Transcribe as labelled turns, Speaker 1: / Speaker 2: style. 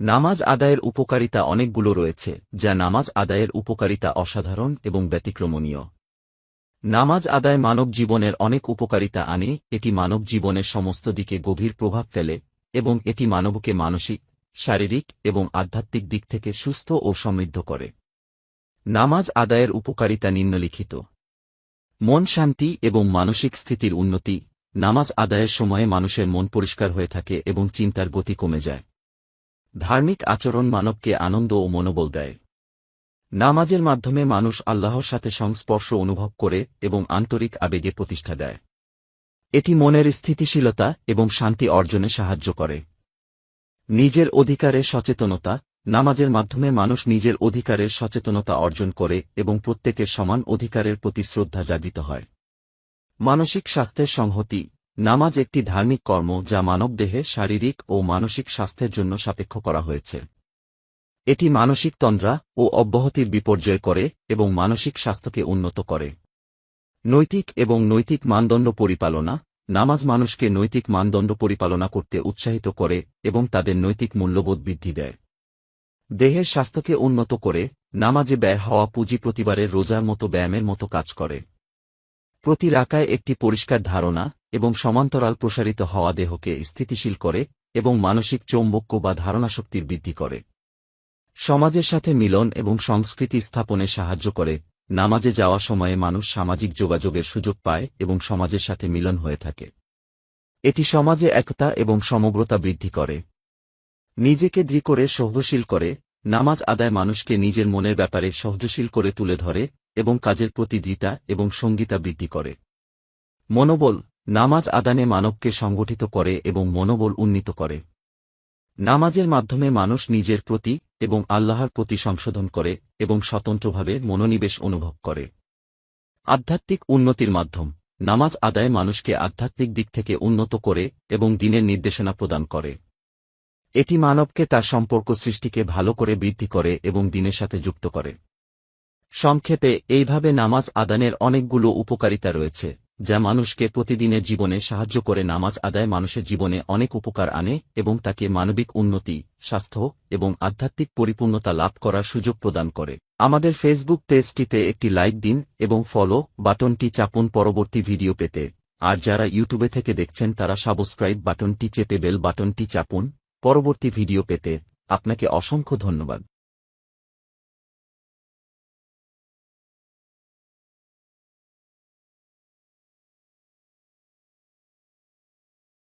Speaker 1: নামাজ আদায়ের উপকারিতা অনেকগুলো রয়েছে, যা নামাজ আদায়ের উপকারিতা অসাধারণ এবং ব্যতিক্রমণীয়। নামাজ আদায় মানব জীবনের অনেক উপকারিতা আনে, এটি মানব জীবনের সমস্ত দিকে গভীর প্রভাব ফেলে, এবং এটি মানবকে মানসিক, শারীরিক এবং আধ্যাত্মিক দিক থেকে সুস্থ ও সমৃদ্ধ করে। নামাজ আদায়ের উপকারিতা নিম্নলিখিত। মন শান্তি এবং মানসিক স্থিতির উন্নতি। নামাজ আদায়ের সময়ে মানুষের মন পরিষ্কার হয়ে থাকে এবং চিন্তার গতি কমে যায়। ধার্মিক আচরণ মানবকে আনন্দ ও মনোবল দেয়। নামাজের মাধ্যমে মানুষ আল্লাহর সাথে সংস্পর্শ অনুভব করে এবং আন্তরিক আবেগে প্রতিষ্ঠা দেয়। এটি মনের স্থিতিশীলতা এবং শান্তি অর্জনে সাহায্য করে। নিজের অধিকারে সচেতনতা, নামাজের মাধ্যমে মানুষ নিজের অধিকারের সচেতনতা অর্জন করে এবং প্রত্যেকের সমান অধিকারের প্রতি শ্রদ্ধা জাগৃত হয়। মানসিক স্বাস্থ্যের সংহতি নামাজ একটি ধার্মিক কর্ম যা মানবদেহে শারীরিক ও মানসিক স্বাস্থ্যের জন্য সাপেক্ষ করা হয়েছে। এটি মানসিক তন্দ্রা ও অব্যাহতির বিপর্যয় করে এবং মানসিক স্বাস্থ্যকে উন্নত করে। নৈতিক এবং নৈতিক মানদণ্ড পরিপালনা নামাজ মানুষকে নৈতিক মানদণ্ড পরিপালনা করতে উৎসাহিত করে এবং তাদের নৈতিক মূল্যবোধ বৃদ্ধি দেয়। দেহের স্বাস্থ্যকে উন্নত করে নামাজে ব্যয় হওয়া পুঁজি প্রতিবারের রোজার মতো ব্যায়ামের মতো কাজ করে। প্রতি রাকায় একটি পরিষ্কার ধারণা এবং সমান্তরাল প্রসারিত হওয়া দেহকে স্থিতিশীল করে এবং মানসিক চৌম্বক্য বা ধারণাশক্তির বৃদ্ধি করে। সমাজের সাথে মিলন এবং সংস্কৃতি স্থাপনে সাহায্য করে। নামাজে যাওয়া সময়ে মানুষ সামাজিক যোগাযোগের সুযোগ পায় এবং সমাজের সাথে মিলন হয়ে থাকে। এটি সমাজে একতা এবং সমগ্রতা বৃদ্ধি করে। নিজেকে দৃঢ় করে সহ্যশীল করে। নামাজ আদায় মানুষকে নিজের মনের ব্যাপারে সহ্যশীল করে তুলে ধরে এবং কাজের প্রতি দৃতা এবং সঙ্গীতা বৃদ্ধি করে। মনোবল নামাজ আদানে মানবকে সংগঠিত করে এবং মনোবল উন্নীত করে। নামাজের মাধ্যমে মানুষ নিজের প্রতি এবং আল্লাহর প্রতি সংশোধন করে এবং স্বতন্ত্রভাবে মনোনিবেশ অনুভব করে। আধ্যাত্মিক উন্নতির মাধ্যম। নামাজ আদায় মানুষকে আধ্যাত্মিক দিক থেকে উন্নত করে এবং দিনের নির্দেশনা প্রদান করে। এটি মানবকে তার সম্পর্ক সৃষ্টিকে ভালো করে বৃদ্ধি করে এবং দিনের সাথে যুক্ত করে। সংক্ষেপে, এইভাবে নামাজ আদানের অনেকগুলো উপকারিতা রয়েছে। যা মানুষকে প্রতিদিনের জীবনে সাহায্য করে নামাজ আদায় মানুষের জীবনে অনেক উপকার আনে এবং তাকে মানবিক উন্নতি, স্বাস্থ্য এবং আধ্যাত্মিক পরিপূর্ণতা লাভ করার সুযোগ প্রদান করে। আমাদের ফেসবুক পেজটিতে একটি লাইক দিন এবং ফলো বাটনটি চাপুন পরবর্তী ভিডিও পেতে। আর যারা ইউটিউবে থেকে দেখছেন তারা সাবস্ক্রাইব বাটনটি চেপে বেল বাটনটি চাপুন পরবর্তী ভিডিও পেতে। আপনাকে অসংখ্য ধন্যবাদ।